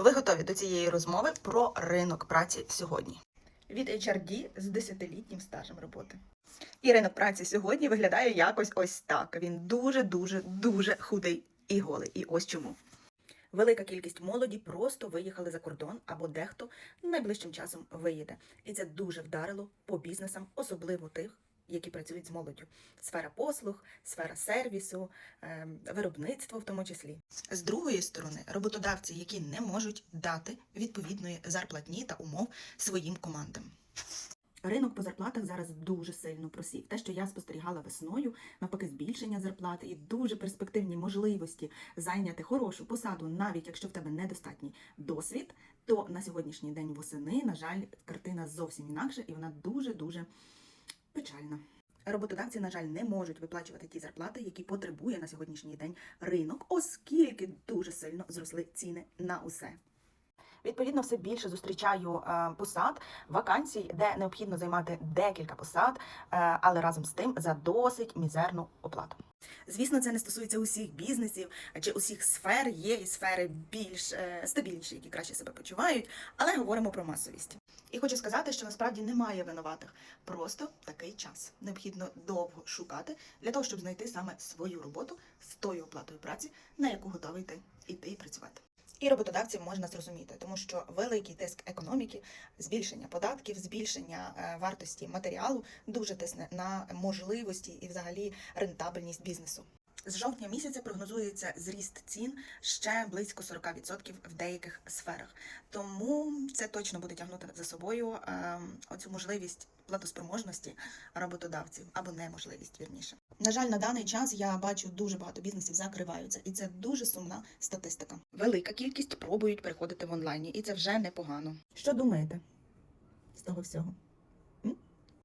Ви готові до цієї розмови про ринок праці сьогодні? Від HRD з 10-літнім стажем роботи. І ринок праці сьогодні виглядає якось ось так. Він дуже, дуже, дуже худий і голий. І ось чому. Велика кількість молоді просто виїхали за кордон або дехто найближчим часом виїде. І це дуже вдарило по бізнесам, особливо тих, які працюють з молоддю. Сфера послуг, сфера сервісу, ем, виробництво в тому числі. З другої сторони, роботодавці, які не можуть дати відповідної зарплатні та умов своїм командам. Ринок по зарплатах зараз дуже сильно просів. Те, що я спостерігала весною, навпаки, збільшення зарплати і дуже перспективні можливості зайняти хорошу посаду, навіть якщо в тебе недостатній досвід, то на сьогоднішній день восени, на жаль, картина зовсім інакша, і вона дуже дуже печальна. Роботодавці, на жаль, не можуть виплачувати ті зарплати, які потребує на сьогоднішній день ринок, оскільки дуже сильно зросли ціни на усе. Відповідно, все більше зустрічаю е, посад, вакансій, де необхідно займати декілька посад, е, але разом з тим за досить мізерну оплату. Звісно, це не стосується усіх бізнесів чи усіх сфер. Є і сфери більш е, стабільніші, які краще себе почувають, але говоримо про масовість. І хочу сказати, що насправді немає винуватих. Просто такий час. Необхідно довго шукати для того, щоб знайти саме свою роботу з тою оплатою праці, на яку готовий ти іти і працювати. І роботодавців можна зрозуміти, тому що великий тиск економіки, збільшення податків, збільшення е, вартості матеріалу дуже тисне на можливості і взагалі рентабельність бізнесу. З жовтня місяця прогнозується зріст цін ще близько 40% в деяких сферах. Тому це точно буде тягнути за собою е, оцю можливість платоспроможності роботодавців або неможливість вірніше. На жаль, на даний час я бачу дуже багато бізнесів закриваються, і це дуже сумна статистика. Велика кількість пробують переходити в онлайні, і це вже непогано. Що думаєте з того всього?